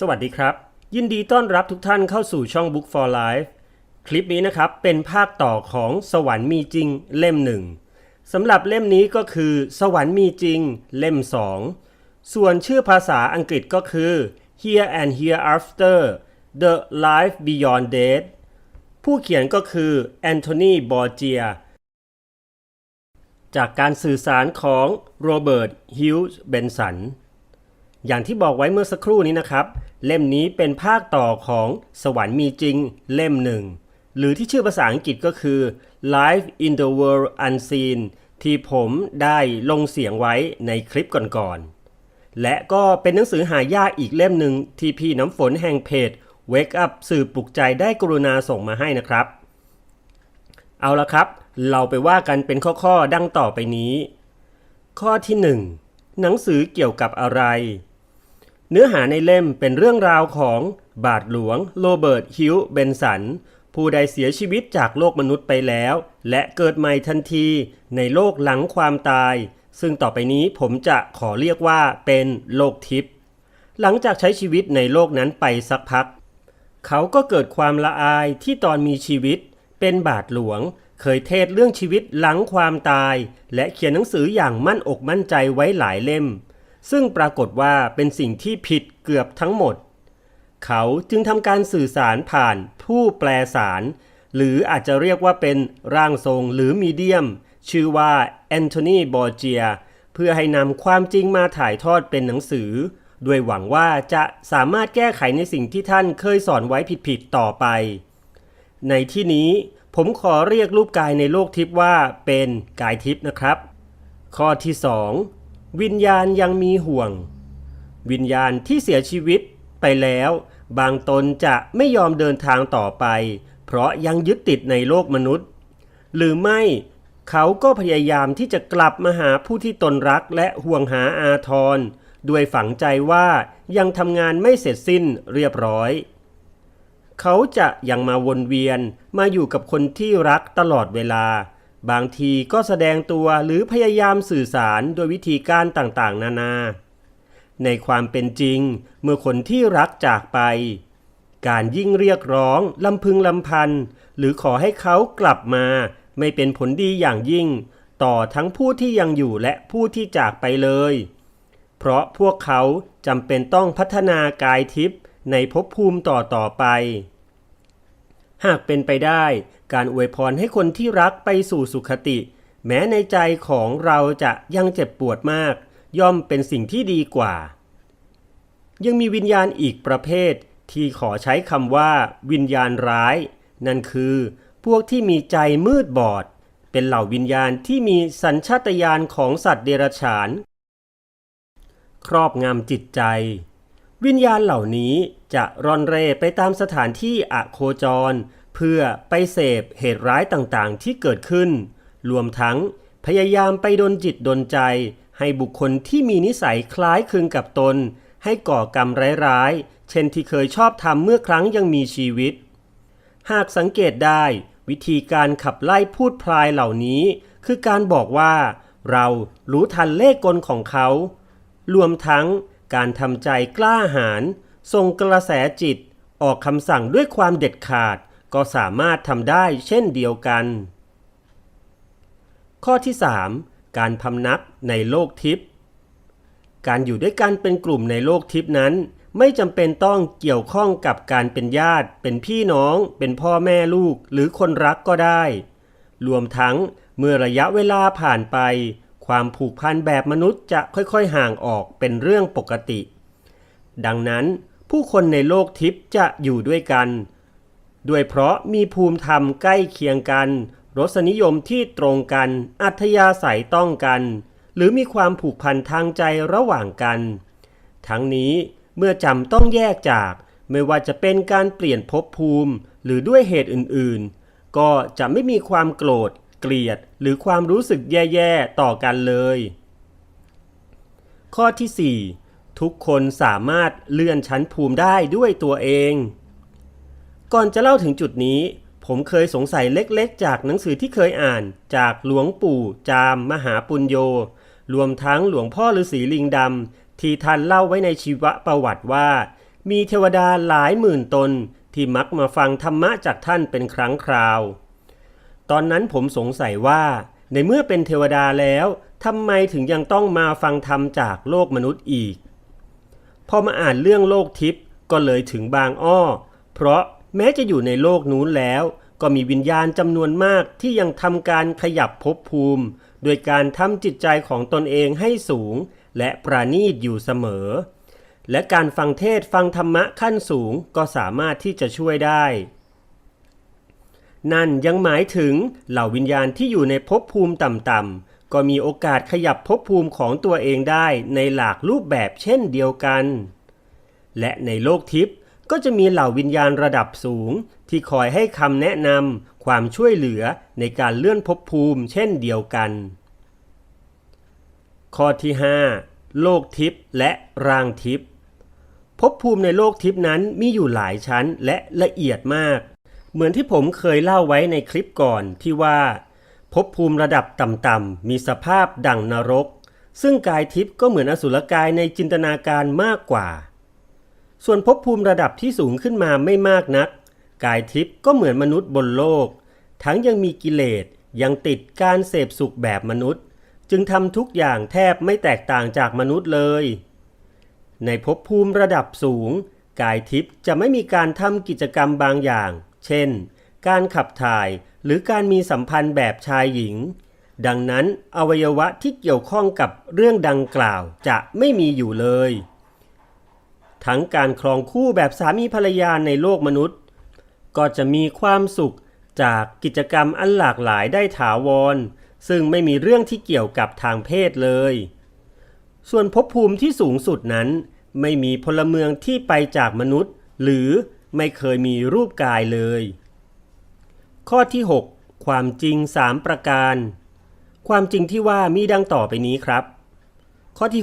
สวัสดีครับ ยินดีต้อนรับทุกท่านเข้าสู่ช่อง Book for Life คลิปนี้นะครับเป็นภาคต่อของสวรรค์มีจริงเล่มหนึ่งสำหรับเล่มนี้ก็คือ สวรรค์มีจริงเล่ม 2 ส่วนชื่อภาษาอังกฤษก็คือ Here and Hereafter The Life Beyond Death ผู้เขียนก็คือแอนโทนีบอร์เจียจากการสื่อสารของโรเบิร์ตฮิวส์เบนสัน อย่างที่บอกไว้เมื่อสักครู่นี้นะครับ เล่มนี้เป็นภาคต่อของสวรรค์มีจริงเล่มหนึ่ง หรือที่ชื่อภาษาอังกฤษก็คือ Life in the World Unseen ที่ผมได้ลงเสียงไว้ในคลิปก่อนๆ และก็เป็นหนังสือหายากอีกเล่มหนึ่งที่พี่น้ำฝนแห่งเพจ Wake Up สื่อปลุกใจได้กรุณาส่งมาให้นะครับ เอาละครับ เราไปว่ากันเป็นข้อๆ ดังต่อไปนี้ ข้อที่ 1 หนังสือเกี่ยวกับอะไร เนื้อหาในเล่มเป็นเรื่องราวของบาทหลวงโรเบิร์ตฮิวเบนสัน ผู้ใดเสียชีวิตจากโลกมนุษย์ไปแล้ว และเกิดใหม่ทันทีในโลกหลังความตาย ซึ่งต่อไปนี้ผมจะขอเรียกว่าเป็นโลกทิพย์หลังจากใช้ชีวิตในโลกนั้นไปสักพัก เขาก็เกิดความละอายที่ตอนมีชีวิต เป็นบาทหลวง เคยเทศเรื่องชีวิตหลังความตาย และเขียนหนังสืออย่างมั่นอกมั่นใจไว้หลายเล่ม ซึ่งปรากฏว่าเป็นสิ่งที่ผิดเกือบทั้งหมด เขาจึงทำการสื่อสารผ่านผู้แปลสาร หรืออาจจะเรียกว่าเป็นร่างทรงหรือมีเดียม ชื่อว่าแอนโทนีบอร์เจียเพื่อให้นำความจริงมาถ่ายทอดเป็นหนังสือ ด้วยหวังว่าจะสามารถแก้ไขในสิ่งที่ท่านเคยสอนไว้ผิดๆต่อไป ในที่นี้ผมขอเรียกรูปกายในโลกทิพย์ว่าเป็นกายทิพย์นะครับ ข้อที่ 2 วิญญาณยังมีห่วง วิญญาณที่เสียชีวิตไปแล้ว บางตนจะไม่ยอมเดินทางต่อไป เพราะยังยึดติดในโลกมนุษย์ หรือไม่เขาก็พยายามที่จะกลับมาหาผู้ที่ตนรักและห่วงหาอาทรด้วยฝังใจว่ายังทำงานไม่เสร็จสิ้นเรียบร้อย เขาจะยังมาวนเวียนมาอยู่กับคนที่รักตลอดเวลา บางทีก็แสดงตัวหรือพยายามสื่อสารโดยวิธีการต่างๆ นานา ในความเป็นจริงเมื่อคนที่รักจากไป การยิ่งเรียกร้องลำพึงลำพัน หรือขอให้เขากลับมา ไม่เป็นผลดีอย่างยิ่ง ต่อทั้งผู้ที่ยังอยู่และผู้ที่จากไปเลย เพราะพวกเขาจำเป็นต้องพัฒนากายทิพย์ในภพภูมิต่อต่อไป หากเป็นไปได้ การอวยพรให้คนที่รักไปสู่สุขติ แม้ในใจของเราจะยังเจ็บปวดมาก ย่อมเป็นสิ่งที่ดีกว่า ยังมีวิญญาณอีกประเภท ที่ขอใช้คำว่า วิญญาณร้าย นั่นคือ พวกที่มีใจมืดบอด เป็นเหล่าวิญญาณที่มีสัญชาตญาณของสัตว์เดรัจฉาน ครอบงำจิตใจ วิญญาณเหล่านี้จะร่อนเร่ไปตามสถานที่อโคจร เพื่อไปเสพเหตุร้ายต่างๆที่เกิดขึ้น รวมทั้งพยายามไปดนจิตดนใจ ให้บุคคลที่มีนิสัยคล้ายคลึงกับตน ให้ก่อกรรมร้ายๆ เช่นที่เคยชอบทำเมื่อครั้งยังมีชีวิต หากสังเกตได้วิธีการขับไล่พูดพลายเหล่านี้ คือการบอกว่า เรารู้ทันเลขกลของเขา รวมทั้ง การทำใจกล้าหาญส่งกระแสจิต ออกคำสั่งด้วยความเด็ดขาดก็สามารถทำได้เช่นเดียวกัน ข้อที่ 3 การพำนักในโลกทิพย์การอยู่ด้วยกันเป็นกลุ่มในโลกทิพย์นั้น ไม่จำเป็นต้องเกี่ยวข้องกับการเป็นญาติ เป็นพี่น้อง เป็นพ่อแม่ลูกหรือคนรักก็ได้ รวมทั้งเมื่อระยะเวลาผ่านไป ความผูกพันแบบมนุษย์จะค่อยๆห่างออกเป็นเรื่องปกติ ดังนั้นผู้คนในโลกทิพย์จะอยู่ด้วยกัน ด้วยเพราะมีภูมิธรรมใกล้เคียงกัน รสนิยมที่ตรงกัน อัธยาศัยต้องกัน หรือมีความผูกพันทางใจระหว่างกัน ทั้งนี้เมื่อจำต้องแยกจาก ไม่ว่าจะเป็นการเปลี่ยนภพภูมิ หรือด้วยเหตุอื่นๆ ก็จะไม่มีความโกรธ เกลียดหรือความรู้สึกแย่ๆต่อกันเลย ข้อที่ 4 ทุกคนสามารถเลื่อนชั้นภูมิได้ด้วยตัวเอง ก่อนจะเล่าถึงจุดนี้ ผมเคยสงสัยเล็กๆ จากหนังสือที่เคยอ่านจากหลวงปู่จามมหาปุญโย รวมทั้งหลวงพ่อฤาษีลิงดำที่ท่านเล่าไว้ในชีวประวัติว่า มีเทวดาหลายหมื่นตนที่มักมาฟังธรรมะจากท่านเป็นครั้งคราว ตอนนั้นผมสงสัยว่า ในเมื่อเป็นเทวดาแล้วทำไมถึงยังต้องมาฟังธรรมจากโลกมนุษย์อีก พอมาอ่านเรื่องโลกทิพย์ก็เลยถึงบางอ้อ เพราะแม้จะอยู่ในโลกนู้นแล้ว ก็มีวิญญาณจำนวนมากที่ยังทำการขยับภพภูมิ โดยการทำจิตใจของตนเองให้สูง และประณีตอยู่เสมอ และการฟังเทศฟังธรรมะขั้นสูงก็สามารถที่จะช่วยได้ นั่นยังหมายถึงเหล่าวิญญาณที่อยู่ในภพภูมิต่ำๆก็มีโอกาสขยับภพภูมิของตัวเองได้ในหลากรูปแบบเช่นเดียวกัน และในโลกทิพย์ก็จะมีเหล่าวิญญาณระดับสูง ที่คอยให้คำแนะนำความช่วยเหลือในการเลื่อนภพภูมิเช่นเดียวกัน ข้อที่ 5 โลกทิพย์และร่างทิพย์ภพภูมิในโลกทิพย์นั้นมีอยู่หลายชั้นและละเอียดมาก เหมือนที่ผมเคยเล่าไว้ในคลิปก่อนที่ว่าภพภูมิระดับต่ำๆมีสภาพดั่งนรก ซึ่งกายทิพย์ก็เหมือนอสุรกายในจินตนาการมากกว่า ส่วนภพภูมิระดับที่สูงขึ้นมาไม่มากนัก กายทิพย์ก็เหมือนมนุษย์บนโลก ทั้งยังมีกิเลสยังติดการเสพสุขแบบมนุษย์ จึงทำทุกอย่างแทบไม่แตกต่างจากมนุษย์เลย ในภพภูมิระดับสูง กายทิพย์จะไม่มีการทำกิจกรรมบางอย่าง เช่น การขับถ่ายหรือการมีสัมพันธ์แบบชายหญิง ดังนั้นอวัยวะที่เกี่ยวข้องกับเรื่องดังกล่าวจะไม่มีอยู่เลย ทั้งการครองคู่แบบสามีภรรยาในโลกมนุษย์ ก็จะมีความสุขจากกิจกรรมอันหลากหลายได้ถาวร ซึ่งไม่มีเรื่องที่เกี่ยวกับทางเพศเลย ส่วนภพภูมิที่สูงสุดนั้น ไม่มีพลเมืองที่ไปจากมนุษย์ หรือ ไม่เคยมีรูปกายเลย ข้อที่ 6 ความจริง 3 ประการ ความจริงที่ว่ามีดังต่อไปนี้ครับ ข้อที่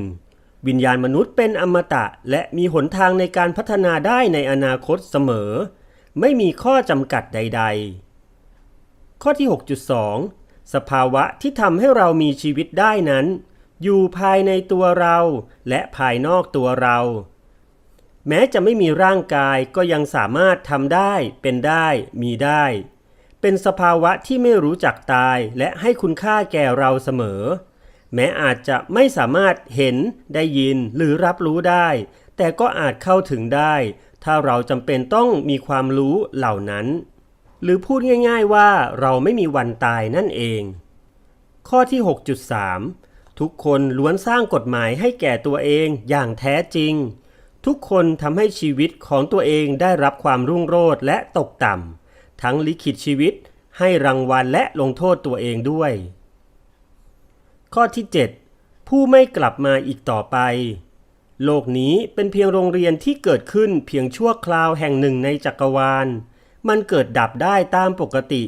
6.1 วิญญาณมนุษย์เป็นอมตะ และมีหนทางในการพัฒนาได้ในอนาคตเสมอ ไม่มีข้อจำกัดใด ๆ ข้อที่ 6.2 สภาวะที่ทำให้เรามีชีวิตได้นั้น อยู่ภายในตัวเราและภายนอกตัวเรา แม้จะไม่มีร่างกายก็ยังสามารถทำได้ เป็นได้ มีได้ เป็นสภาวะที่ไม่รู้จักตายและให้คุณค่าแก่เราเสมอ แม้อาจจะไม่สามารถเห็น ได้ยินหรือรับรู้ได้ แต่ก็อาจเข้าถึงได้ ถ้าเราจำเป็นต้องมีความรู้เหล่านั้น หรือพูดง่าย ๆว่าเราไม่มีวันตายนั่นเอง ข้อที่ 6.3 ทุกคนล้วนสร้างกฎหมายให้แก่ตัวเองอย่างแท้จริง ทุกคนทำให้ชีวิตของตัวเองได้รับความรุ่งโรจน์และตกต่ำ ทั้งลิขิตชีวิตให้รางวัลและลงโทษตัวเองด้วย ข้อที่ 7 ผู้ไม่กลับมาอีกต่อไป โลกนี้เป็นเพียงโรงเรียนที่เกิดขึ้นเพียงชั่วคราวแห่งหนึ่งในจักรวาล มันเกิดดับได้ตามปกติ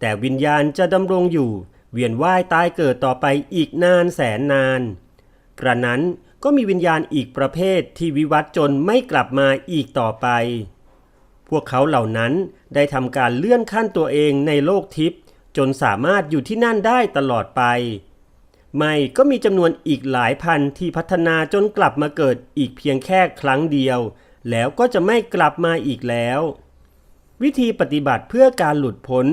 แต่วิญญาณจะดำรงอยู่ เวียนว่ายตายเกิดต่อไปอีกนานแสนนานกระนั้น ก็มีวิญญาณอีกประเภทที่วิวัฒน์จนไม่กลับมาอีกต่อไป พวกเขาเหล่านั้นได้ทำการเลื่อนขั้นตัวเองในโลกทิพย์จนสามารถอยู่ที่นั่นได้ตลอดไป ไม่ก็มีจำนวนอีกหลายพันที่พัฒนาจนกลับมาเกิดอีกเพียงแค่ครั้งเดียว แล้วก็จะไม่กลับมาอีกแล้ว วิธีปฏิบัติเพื่อการหลุดพ้น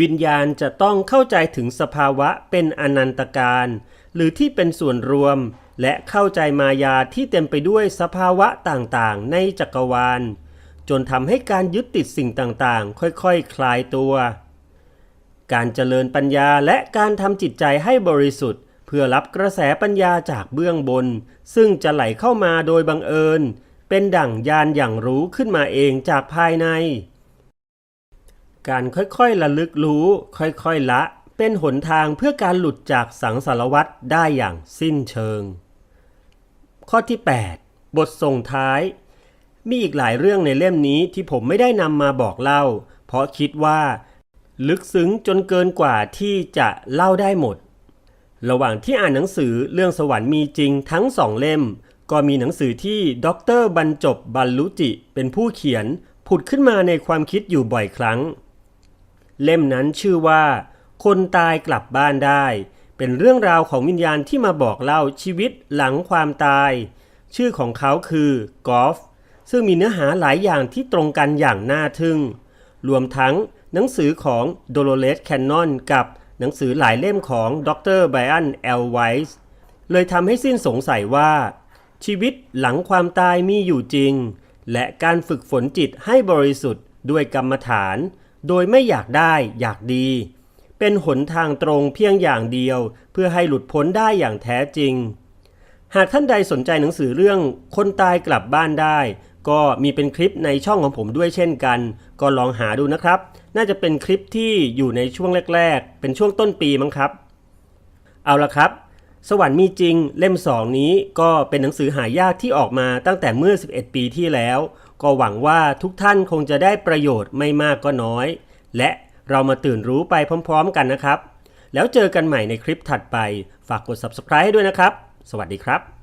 วิญญาณจะต้องเข้าใจถึงสภาวะเป็นอนันตการ หรือที่เป็นส่วนรวม และเข้าใจมายาที่เต็มไปด้วยสภาวะต่างๆ ในจักรวาล จนทำให้การยึดติดสิ่งต่างๆ ค่อยๆคคลายตัว การเจริญปัญญาและการทำจิตใจให้บริสุทธิ์ เพื่อรับกระแสปัญญาจากเบื้องบน ซึ่งจะไหลเข้ามาโดยบังเอิญ เป็นดั่งยานอย่างรู้ขึ้นมาเองจากภายใน การค่อยๆระลึกรู้ ค่อยๆละ เป็นหนทางเพื่อการหลุดจากสังสารวัฏได้อย่างสิ้นเชิง ข้อที่ 8 บทส่งท้าย มีอีกหลายเรื่องในเล่มนี้ที่ผมไม่ได้นำมาบอกเล่า เพราะคิดว่า ลึกซึ้งจนเกินกว่าที่จะเล่าได้หมด ระหว่างที่อ่านหนังสือเรื่องสวรรค์มีจริงทั้งสองเล่ม ก็มีหนังสือที่ดรบรรจบบรรลุจิ เป็นผู้เขียนผุดขึ้นมาในความคิดอยู่บ่อยครั้ง เล่มนั้นชื่อว่า คนตายกลับบ้านได้ เป็นเรื่องราวของวิญญาณที่มาบอกเล่าชีวิตหลังความตาย ชื่อของเขาคือกอล์ฟซึ่งมีเนื้อหาหลายอย่างที่ตรงกันอย่างน่าทึ่ง รวมทั้งหนังสือของโดโลเลสแคนนอนกับหนังสือหลายเล่มของดรไบรอันเอลไวส์เลยทำให้สิ้นสงสัยว่า ชีวิตหลังความตายมีอยู่จริง และการฝึกฝนจิตให้บริสุทธิ์ด้วยกรรมฐาน โดยไม่อยากได้อยากดี เป็นหนทางตรงเพียงอย่างเดียว เพื่อให้หลุดพ้นได้อย่างแท้จริง หากท่านใดสนใจหนังสือเรื่องคนตายกลับบ้านได้ ก็มีเป็นคลิปในช่องของผมด้วยเช่นกัน ก็ลองหาดูนะครับ น่าจะเป็นคลิปที่อยู่ในช่วงแรก ๆ เป็นช่วงต้นปีมั้งครับ เอาละครับสวรรค์มีจริงเล่ม 2 นี้ก็เป็นหนังสือหายากที่ออกมาตั้งแต่เมื่อ 11 ปีที่แล้ว ก็หวังว่าทุกท่านคงจะได้ประโยชน์ไม่มากก็น้อย และเรามาตื่นรู้ไปพร้อมๆกันนะครับ แล้วเจอกันใหม่ในคลิปถัดไป ฝากกด subscribe ให้ด้วยนะครับ สวัสดีครับ